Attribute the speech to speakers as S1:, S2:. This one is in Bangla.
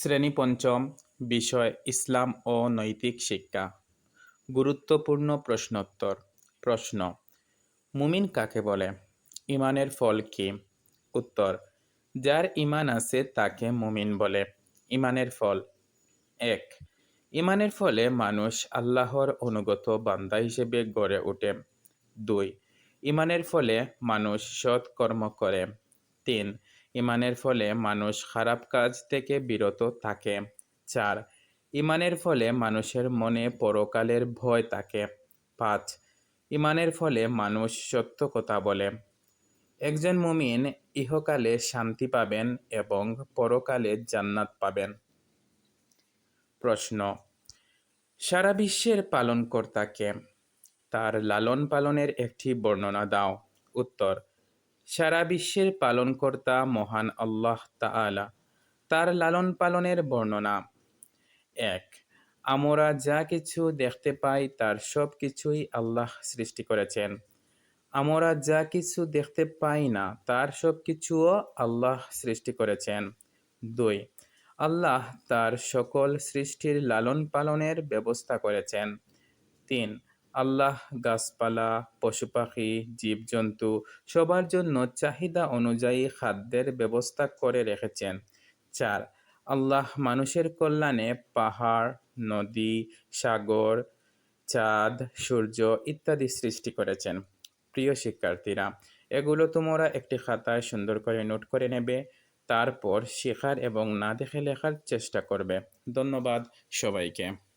S1: শ্রেণি পঞ্চম বিষয় ইসলাম ও নৈতিক শিক্ষা। গুরুত্বপূর্ণ প্রশ্নোত্তর। প্রশ্ন, মুমিন কাকে বলে? ইমানের ফল কি? উত্তর, যার ইমান আছে তাকে মুমিন বলে। ইমানের ফল এক, ইমানের ফলে মানুষ আল্লাহর অনুগত বান্দা হিসেবে গড়ে ওঠে। দুই, ইমানের ফলে মানুষ সৎ কর্ম করে। তিন ইমানের ফলে মানুষ খারাপ কাজ থেকে বিরত থাকে। চার, ইমানের ফলে মানুষের মনে পরকালের ভয় থাকে। পাঁচ, ইমানের ফলে মানুষ সত্য কথা বলে। একজন মুমিন ইহকালে শান্তি পাবেন এবং পরকালে জান্নাত পাবেন। প্রশ্ন, সারা বিশ্বের পালনকর্তাকে? তার লালন পালনের একটি বর্ণনা দাও। উত্তর সারা বিশ্বের পালনকর্তা মহান আল্লাহ তাআলা, তার লালন পালনের বর্ণনা। এক, আমরা যা কিছু দেখতে পাই তার সব কিছুই আল্লাহ সৃষ্টি করেছেন। আমরা যা কিছু দেখতে পাই না তার সব কিছুও আল্লাহ সৃষ্টি করেছেন। দুই, আল্লাহ তার সকল সৃষ্টির লালন পালনের ব্যবস্থা করেছেন। তিন আল্লাহ, গাছপালা পশু পাখি জীবজন্তু সবার জন্য চাহিদা অনুযায়ী খাদ্যের ব্যবস্থা করে রেখেছেন। চার, আল্লাহ মানুষের কল্যাণে পাহাড়, নদী, সাগর, চাঁদ, সূর্য ইত্যাদি সৃষ্টি করেছেন। প্রিয় শিক্ষার্থীরা, এগুলো তোমরা একটি খাতায় সুন্দর করে নোট করে নেবে, তারপর শেখার এবং না দেখে লেখার চেষ্টা করবে। ধন্যবাদ সবাইকে।